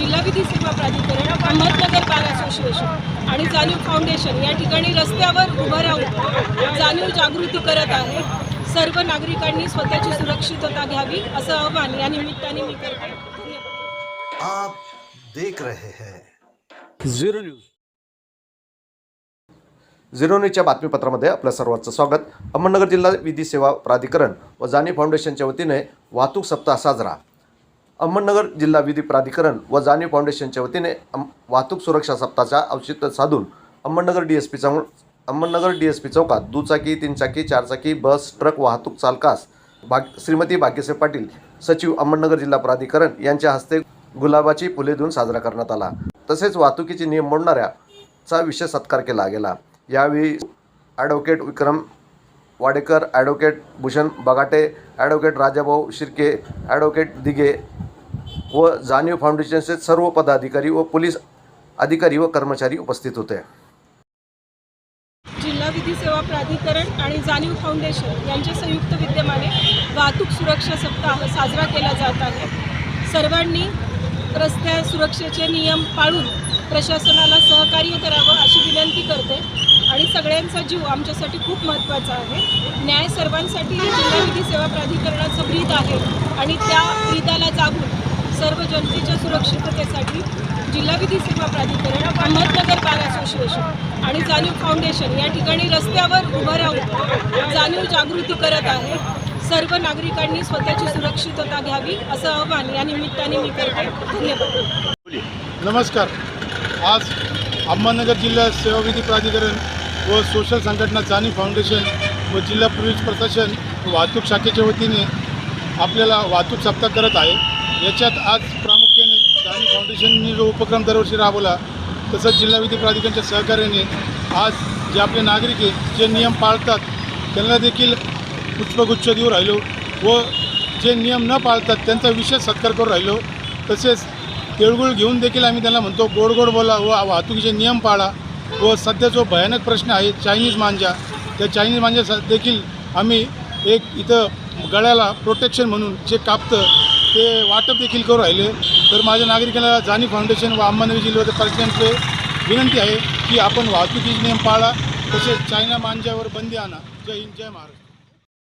जिल्हा विधी सेवा प्राधिकरण अहमदनगर बार असोसिएशन आणि जाणीव फाउंडेशन या ठिकाणी रस्त्यावर उभं राहून जाणीव जागृती करत आहे. सर्व नागरिकांनी स्वतःची सुरक्षितता घ्यावी असं आवाहन या निमित्ताने मी करते. धन्यवाद आप देख रहे हैं। Zero news. झिरो न्यूजच्या बातमीपत्रामध्ये आपलं सर्वांचं स्वागत. अहमदनगर जिल्हा विधी सेवा प्राधिकरण व जानी फाउंडेशनच्या वतीने वाहतूक सप्ताह साजरा. अहमदनगर जिल्हा विधी प्राधिकरण व जाणीव फाउंडेशनच्या वतीने वाहतूक सुरक्षा सप्ताहाचा औचित्य साधून अहमदनगर डी एस पी चौ अहमदनगर डी एस पी चौकात दुचाकी तीनचाकी चारचाकी बस ट्रक वाहतूक चालकास भाग श्रीमती भाग्यसे पाटील सचिव अहमदनगर जिल्हा प्राधिकरण यांच्या हस्ते गुलाबाची फुले देऊन साजरा करण्यात आला. तसेच वाहतुकीचे नियम मोडणाऱ्याचा विशेष सत्कार केला गेला. यावेळी advocate Vikram Wadekar advocate Bhushan Bagate advocate Rajabhau Shirke advocate Dighe व जाणीव फाउंडेशनचे सर्व पदाधिकारी व पोलीस अधिकारी व कर्मचारी उपस्थित होते. जिल्हा विधी सेवा प्राधिकरण आणि जाणीव फाउंडेशन यांच्या संयुक्त विद्यमाने वाहतूक सुरक्षा सप्ताह साजरा केला जात आहे. सर्वांनी रस्त्या सुरक्षेचे नियम पाळून प्रशासनाला सहकार्य करावं अशी विनंती करते आणि सगळ्यांचा जीव आमच्यासाठी खूप महत्त्वाचा आहे. न्याय सर्वांसाठी जिल्हा विधी सेवा प्राधिकरणाचं ब्रीद आहे आणि त्या ब्रीदाला जागून सर्व जनतेच्या सुरक्षिततेसाठी जिल्हा विधी सेवा प्राधिकरण अहमदनगर बार असोसिएशन आणि जाणीव फाउंडेशन या ठिकाणी रस्त्यावर उभं राहून जाणीव जागृती करत आहे. सर्व नागरिकांनी स्वतःची सुरक्षितता घ्यावी असं आव्हान या निमित्ताने मी करते. धन्यवाद. नमस्कार. आज अहमदनगर जिल्हा सेवाविधी प्राधिकरण व सोशल संघटना जाणीव फाउंडेशन व जिल्हा पोलीस प्रशासन वाहतूक शाखेच्या वतीने आपल्याला वाहतूक सप्ताह करत आहे. याच्यात आज प्रामुख्याने जाणीव फाउंडेशनने जो उपक्रम दरवर्षी राबवला तसंच जिल्हा विधी प्राधिकरणच्या सहकार्याने आज जे आपले नागरिक आहे जे नियम पाळतात त्यांना देखील पुष्पगुच्छ देऊ राहिलो व जे नियम न पाळतात त्यांचा विशेष सत्कार करू राहिलो. तसेच तिळगुळ घेऊन देखील आम्ही त्यांना म्हणतो गोड गोड बोला व वाहतुकीचे नियम पाळा व सध्या जो भयानक प्रश्न आहे चायनीज मांजा त्या चायनीज मांजा देखील आम्ही एक इथं गळ्याला प्रोटेक्शन म्हणून जे कापतं ते वाटप देखील करू राहिले. तर माझ्या नागरिकांना जाणी फाउंडेशन व अहमदनगर जिल्ह्याच्या प्रशासनाचे विनंती आहे की आपण वाहतुकीचे नियम पाळा. तसेच चायना मांजावर बंदी आणा. जय हिंद जय महाराष्ट्र.